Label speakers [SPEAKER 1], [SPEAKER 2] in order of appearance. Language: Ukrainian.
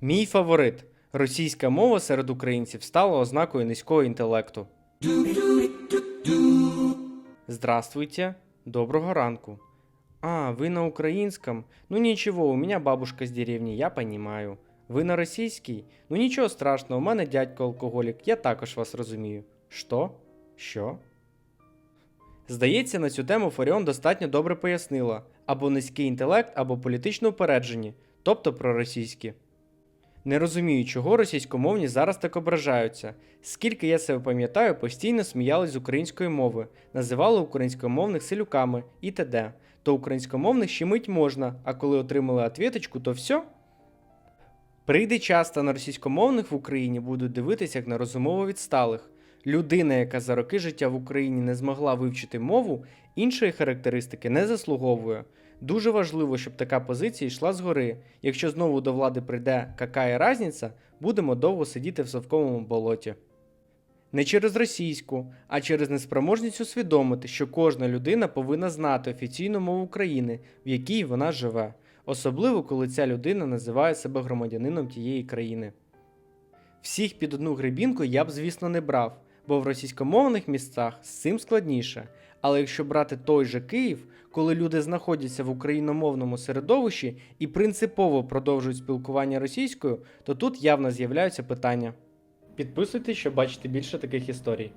[SPEAKER 1] Мій фаворит. Російська мова серед українців стала ознакою низького інтелекту. Здравствуйте. Доброго ранку. А, вы на украинском? Ну ничего, у меня бабушка с деревни, я понимаю. Ви на російській? Ну нічого страшного, у мене дядько алкоголік, я також вас розумію. Що? Що? Здається, на цю тему Фаріон достатньо добре пояснила: або низький інтелект, або політично упереджені, тобто проросійські. Не розумію, чого російськомовні зараз так ображаються. Скільки я себе пам'ятаю, постійно сміялись з української мови, називали українськомовних селюками і т.д. То українськомовних щемить можна, а коли отримали отвіточку, то все. Прийде час, та на російськомовних в Україні будуть дивитися як на розумово відсталих. Людина, яка за роки життя в Україні не змогла вивчити мову, іншої характеристики не заслуговує. Дуже важливо, щоб така позиція йшла згори. Якщо знову до влади прийде какая разниця, будемо довго сидіти в совковому болоті. Не через російську, а через неспроможність усвідомити, що кожна людина повинна знати офіційну мову країни, в якій вона живе, особливо коли ця людина називає себе громадянином тієї країни. Всіх під одну гребінку я б, звісно, не брав, бо в російськомовних місцях з цим складніше. Але якщо брати той же Київ, коли люди знаходяться в україномовному середовищі і принципово продовжують спілкування російською, то тут явно з'являються питання. Підписуйтесь, щоб бачити більше таких історій.